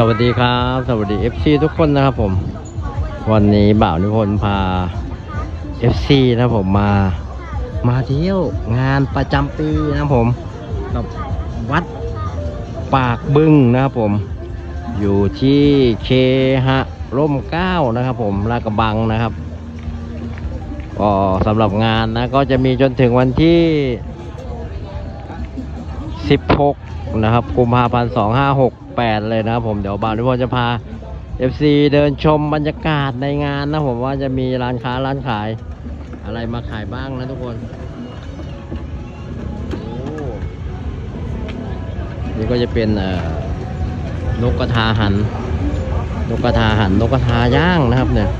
สวัสดีครับ สวัสดี FC ทุกคนนะครับผม วันนี้บ่าวนิพนธ์พา FC นะผมมา มาเที่ยวงานประจำปีนะผม กับวัดปากบึงนะครับผม อยู่ที่เคหะร่มเก้านะครับผมลาดกระบังนะครับก็สำหรับงานนะก็จะมีจนถึงวันที่ 16 นะครับกุมภาพันธ์ 2568เลยนะครับผมเดี๋ยวบ่าวนิพนธ์จะพา FC เดินชมบรรยากาศในงานนะผมว่าจะมีร้านค้าร้านขาย อะไรมาขายบ้างนะทุกคนโอ้นี่ก็จะเป็นเอ่อนกกระทาหัน นกกระทาหัน นกกระทาย่างนะครับเนี่ย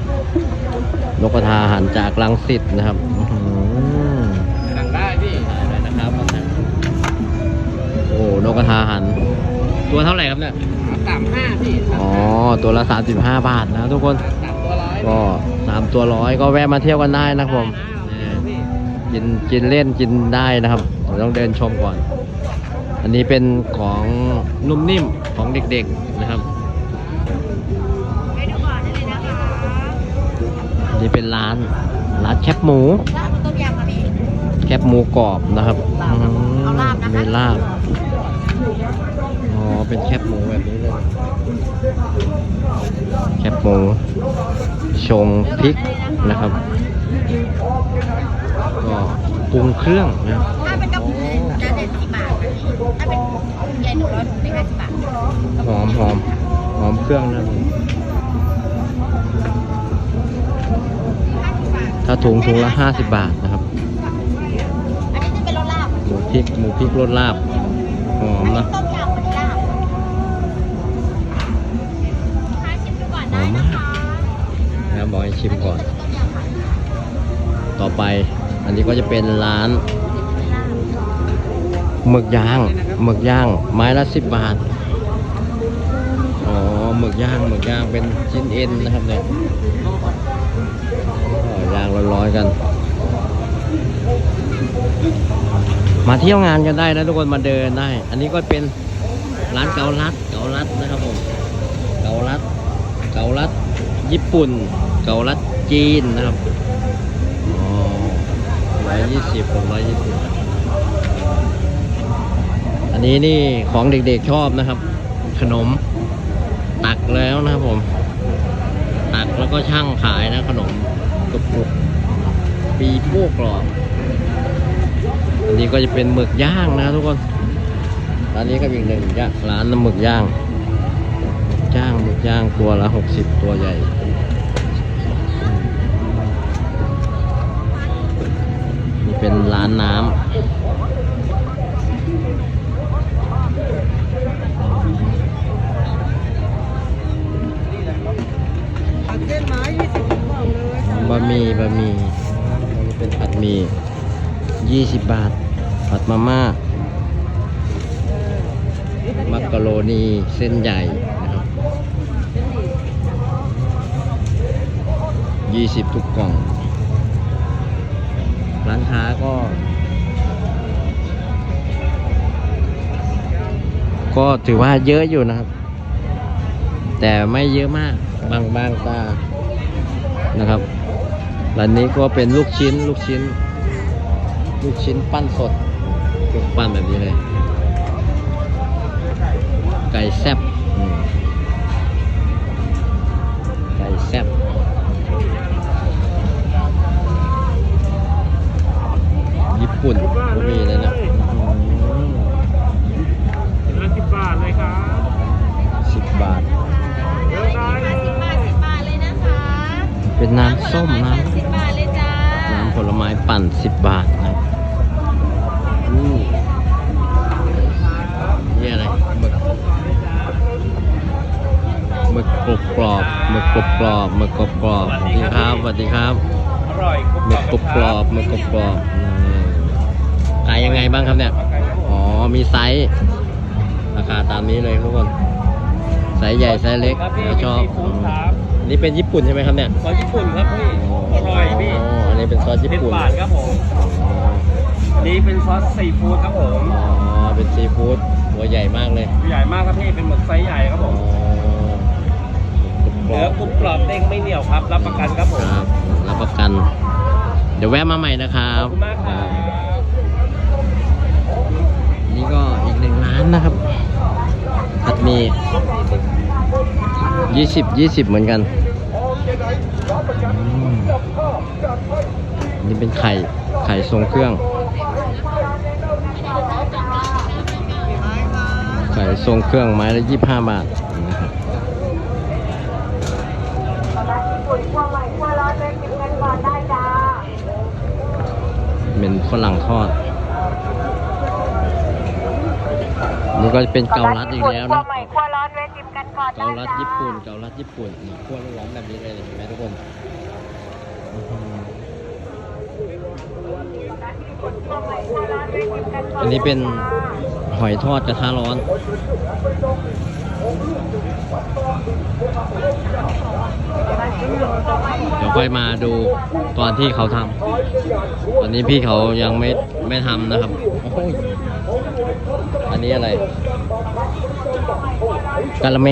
นกกระทาหันจากลังสิตนะครับอื้อหือสั่งได้พี่ได้นะครับ โอ้ นกกระทาหัน ตัวเท่าไหร่ครับเนี่ยสามห้าพี่อ๋อตัวละ 35 บาทนะทุกคน สามตัวร้อยก็สามตัวร้อยก็แวะมาเที่ยวกันได้นะครับผมพี่กินกินเล่นกินได้นะครับเราต้องเดินชมก่อน อันนี้เป็นของนุ่มนิ่มของเด็กๆนะครับไปดูก่อนได้เลยนะคะอันนี้เป็นร้านร้านแคบหมู ลาบต้มยำค่ะพี่แคบหมูกรอบนะครับอืมเอาลาบนะคะมีลาบ อ๋อ เป็นแคบหมูแบบนี้เลย แคบหมู ชงพริกนะครับ ก็ปรุงเครื่องนะถ้าเป็นกระปุกจะเด็ดสิบบาทนะพี่ถ้าเป็นใหญ่หนึ่งร้อยถุงเป็นห้าสิบบาทหอมหอมหอมเครื่องนะถ้าถุงถุงละห้าสิบบาทนะครับอันนี้จะเป็นรสลาบหมูพริกหมูพริกรสลาบหอมอันนี้นะ ชิมก่อน ต่อไปอันนี้ก็จะเป็นร้านหมึกย่างหมึกย่าง ไม้ละสิบบาท อ๋อหมึกย่างหมึกย่างเป็นชิ้นเอ็นนะครับเนี่ยย่างร้อนๆกัน มาเที่ยวงานกันได้นะทุกคนมาเดินได้ อันนี้ก็เป็นร้านเกาลัดเกาลัดนะครับผมเกาลัดเกาลัดญี่ปุ่น เกาลัดจีนนะครับอ๋อร้อยยี่สิบผมร้อยยี่สิบอันนี้นี่ของเด็กๆชอบนะครับ ขนมตักแล้วนะครับผม ตักแล้วก็ช่างขายนะขนมกระปุกปีโป้กรอบอันนี้ก็จะเป็นหมึกย่างนะทุกคนร้านนี้ก็อีกหนึ่งย่างร้านน้ำหมึกย่างย่างหมึกย่างตัวละหกสิบตัวใหญ่ นี่เป็นร้านน้ำบะหมี่บะหมี่นี่เป็นผัดหมี่ยี่สิบบาท ผัดมาม่า มักกะโรนีเส้นใหญ่นะครับ ยี่สิบทุกกล่อง ร้านค้าก็ ก็ถือว่าเยอะอยู่นะครับ แต่ไม่เยอะมากบางบางตานะครับร้านนี้ก็เป็นลูกชิ้น ลูกชิ้น ลูกชิ้นปั้นสดลูกปั้นแบบนี้เลย ไก่แซบไก่แซบญี่ ปุ่นก็มีเลยนะห้าสิบบาทเลยครับสิบบาท เดี๋ยวได้ห้าสิบบาทสิบบาทเลยนะคะเป็นน้ำส้มน้สิบบาทเลยจ้าำน้ำผลไม้ปั่นสิบบาทนะครับอู้นี่อะไรหมึกหมึกกรอบกรอบหมึกกรอบกรอบหมึกกรอบกรอบสวัสดีครับสวัสดีครับอร่อยหมึกกรอบกรอบหมึกกรอบกรอบอืม ขายยังไงบ้างครับเนี่ย อ๋อ มีไซส์ ราคาตามนี้เลยทุกคน ไซส์ใหญ่ไซส์เล็กแล้วชอบอืมอันนี่เป็นญี่ปุ่นใช่ไหมครับเนี่ย ซอสญี่ปุ่นครับพี่อร่อยพี่ อ๋อ อันนี้เป็นซอสญี่สิบปุ่นบาทครับผมนี่เป็นซอสซีฟู้ดครับผม อ๋อ เป็นซีฟู้ดตัวใหญ่มากเลย ใหญ่มากครับพี่ เป็นหมึกไซส์ใหญ่ครับผอ๋อมเด้งไม่เหนียวครับ รับประกันครับผมครับรับประกัน เดี๋ยวแวะมาใหม่นะครัขอบบคุณมากครับ นี่ก็อีกห นะครับ ผัดมียี่สิบยี่สิบเหมือนกัน นี่เป็นไข่ ไข่ทรงเครื่อง ไข่ทรงเครื่องไม้ละยี่ห้าบาทนะครับเป็นฝรั่งทอด นี่ก็จะเป็นเกาลัดอีกแล้วนะใหม่ขั้วร้อนเวทิมกันก่อนเกาลัดญี่ปุ่นเกาลัดญี่ปุ่นนี่ขั้วร้อนๆแบบนี้เลยเห็นไหมทุกคนอื้อหืออันนี้เป็นหอยทอดกระทะร้อน เดี๋ยวค่อยมาดูตอนที่เขาทำตอนนี้พี่เขายังไม่ไม่ทำนะครับโอ้ย อันนี้อะไรกะละแม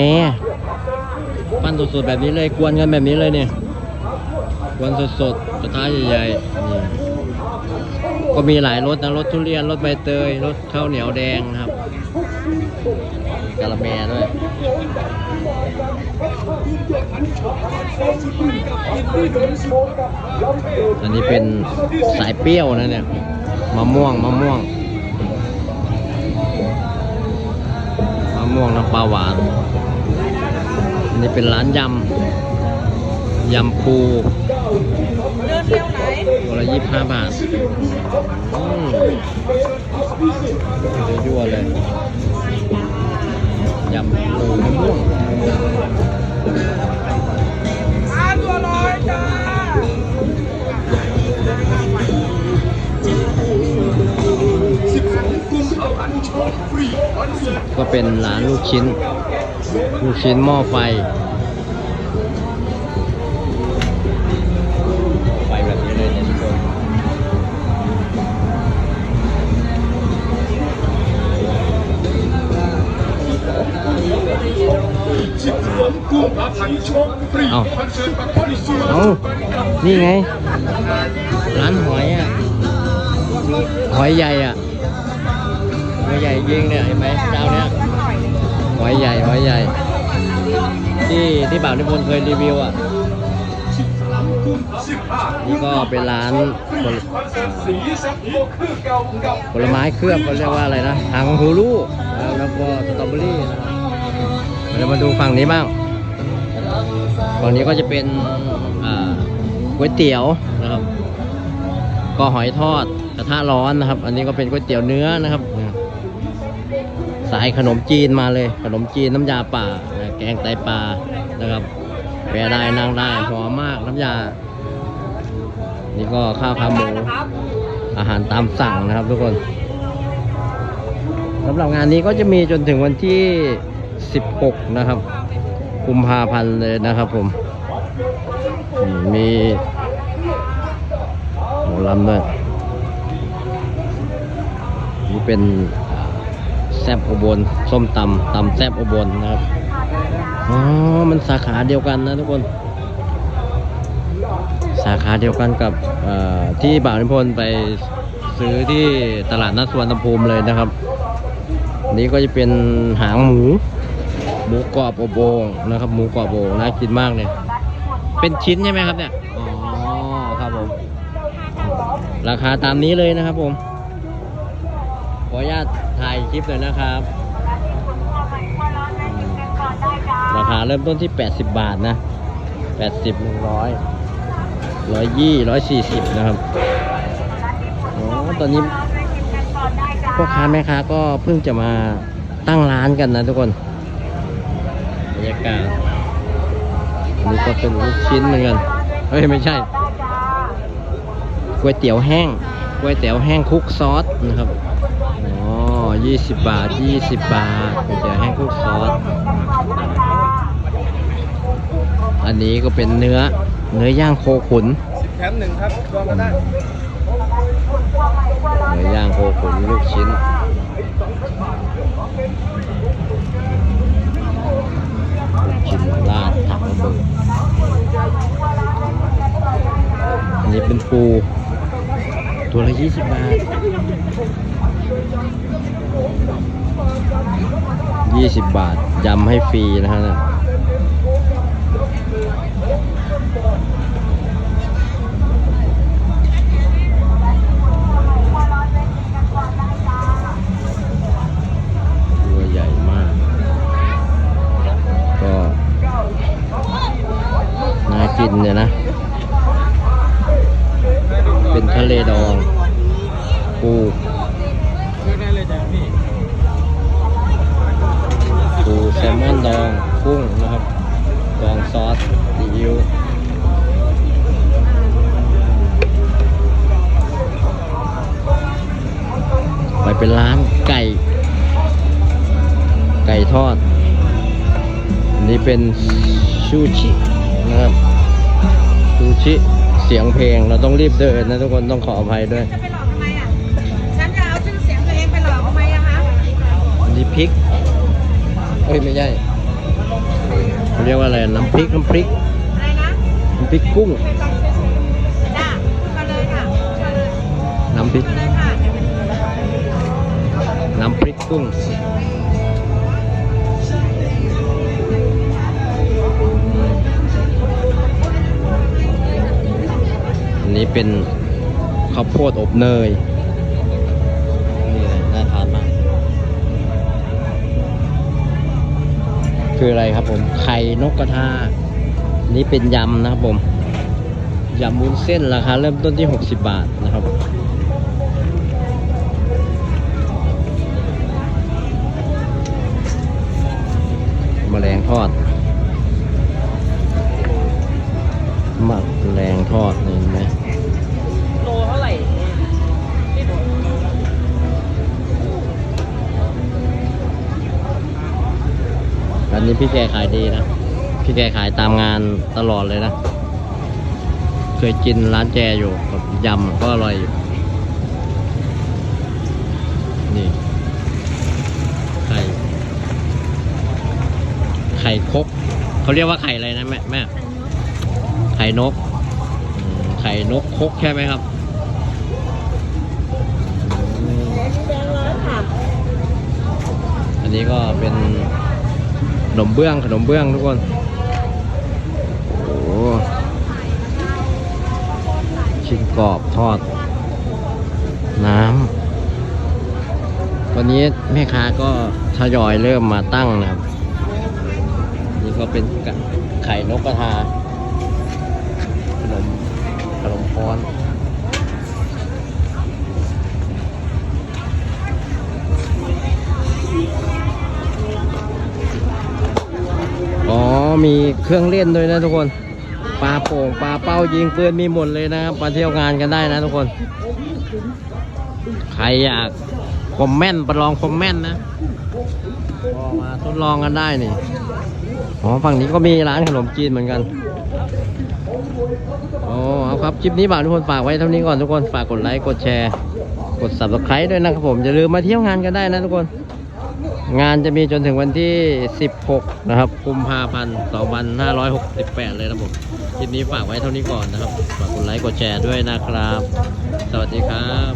ปั้นสดๆแบบนี้เลยกวนกันแบบนี้เลยเนี่ยกวนสดๆกระทะใหญ่ๆนี่ก็มีหลายรสนะรสทุเรียนรสใบเตยรสข้าวเหนียวแดงนะครับกะละแมด้วยอันนี้เป็นสายเปรี้ยวนะเนี่ยมะม่วงมะม่วง ม่วงน้ำปลาหวาน อันนี้เป็นร้านยำ ยำปูตัวละยี่สิบห้าบาทอืมยั่วเลย ยำปูมะม่วง ก็เป็นร้านลูกชิ้น ลูกชิ้นหม้อไฟ ไฟแบบนี้เลยเนี่ยทุกคนเอาเอานี่ไง ร้านหอยอะ หอยใหญ่อะ หอยใหญ่ยิงเนี่ยเห็นไหมเจ้าเนี้ยหอยใหญ่หอยใหญ่ ที่ที่บ่าวนิพนธ์เคยรีวิวอะนี่ก็เป็นร้านผลผลไม้เคลือบเขาเรียกว่าอะไรนะทางฮูลูแล้วแล้วก็สตรอเบอรี่นะครับเดี๋ยวมาดูฝั่งนี้บ้างฝั่งนี้ก็จะเป็นอ่าก๋วยเตี๋ยวนะครับ ก็หอยทอดกระทะร้อนนะครับ อันนี้ก็เป็นก๋วยเตี๋ยวเนื้อนะครับ สายขนมจีนมาเลย ขนมจีนน้ำยาป่า แกงไตปลานะครับแปรได้นั่งได้หอมมากน้ำยา นี่ก็ข้าวขาหมูอาหารตามสั่งนะครับทุกคนสำหรับงานนี้ก็จะมีจนถึงวันที่ 16 นะครับกุมภาพันธ์เลยนะครับผมมมีหมอลำด้วยนี่เป็น แซบอุบลส้มตำตำแซบอุบลนะครับอ๋อมันสาขาเดียวกันนะทุกคน สาขาเดียวกันกับที่บ่าวนิพนธ์ไปซื้อที่ตลาดนัดสวนตะภูมิเลยนะครับ นี่ก็จะเป็นหางหมู หมูกรอบอบโอ่งนะครับ หมูกรอบโอ่งน่ากินมากเลยเป็นชิ้นใช่ไหมครับเนี่ยอ๋อครับผมราคาตามนี้เลยนะครับผม ออนุญาตถ่ายคลิปหน่อยนะครับ ราคาเริ่มต้นที่ 80 บาทนะ 80 100 120 140 นะครับอ๋อตอนนี้พ่อค้าแม่ค้าก็เพิ่งจะมาตั้งร้านกันนะทุกคนบรรยากาศอันนี้ก็เป็นลูกชิ้นเหมือนกัน เฮ้ย ไม่ใช่ก๋วยเตี๋ยวแห้งก๋วยเตี๋ยวแห้งคลุกซอสนะครับ 20 บาท 20 บาทเดี๋ยวให้คู่ซอส อันนี้ก็เป็นเนื้อ เนื้อย่างโคขุน สิบแถมหนึ่งครับรวมกันได้เนื้อย่างโคขุนลูกชิ้น ลูกชิ้นลาดถังเบิดอันนี้เป็นปู ตัวละยี่สิบบาท ยี่สิบบาทยำให้ฟรีนะฮะเนี่ยตัวใหญ่มากก็น่ากินเลยนะ เป็นร้านไก่ ไก่ทอดอันนี้เป็นชูชินะครับชูชิเสียงเพลงเราต้องรีบเดินนะทุกคนต้องขออภัยด้วยจะไปหลอกทำไมอะฉันจะเอาชื่อเสียงตัวเองไปหลอกทำไมอะคะอันนี้พริกเอ้ยไม่ใช่เขาเรียกว่าอะไรน้ำพริกน้ำพริกอะไรนะน้ำพริกกุ้งจ้ามาเลยค่ะมาเลยน้ำพริกมาเลยค่ะ น้ำพริกกุ้งอันนี้เป็นข้าวโพดอบเนย นี่เลยน่าทานมาก คืออะไรครับผม ไข่นกกระทา นี่เป็นยำนะครับผม ยำวุ้นเส้นราคาเริ่มต้นที่ 60 บาทนะครับ แมลงทอดหมักแมลงทอดเห็นไหมโลเท่าไหร่พี่ดูร้านนี้พี่แกขายดีนะ พี่แกขายตามงานตลอดเลยนะ เคยกินร้านแจอยู่กับยำก็อร่อยอยู่ นี่ ไข่ ไข่คกเขาเรียกว่าไข่อะไรนะแม่แม่ไข่นก ไข่นกคกใช่ไหมครับอันนี้ก็เป็นขนมเบื้องขนมเบื้องทุกคนโอ้ชิ้นกรอบทอด น้ำวันนี้แม่ค้าก็ทยอยเริ่มมาตั้งนะครับ ก็เป็นไข่นกกระทา ขนมขนมพรอ๋อ มีเครื่องเล่นด้วยนะทุกคน ปลาโป่ง ปลาเป้ายิงปืนมีหมดเลยนะครับมาเที่ยวงานกันได้นะทุกคน ใครอยากความแม่นประลองความแม่นนะ มาทดลองกันได้นี่อ๋อฝั่งนี้ก็มีร้านขนมจีนเหมือนกันอ๋อเอาครับ คลิปนี้บ่าวทุกคนฝากไว้เท่านี้ก่อนทุกคน ฝากกดไลค์ กดแชร์ กด subscribe ด้วยนะครับผม อย่าลืมมาเที่ยวงานกันได้นะทุกคน งานจะมีจนถึงวันที่ 16 นะครับ กุมภาพันธ์2568 เลยนะผม คลิปนี้ฝากไว้เท่านี้ก่อนนะครับ ฝากกดไลค์ กดแชร์ด้วยนะครับ สวัสดีครับ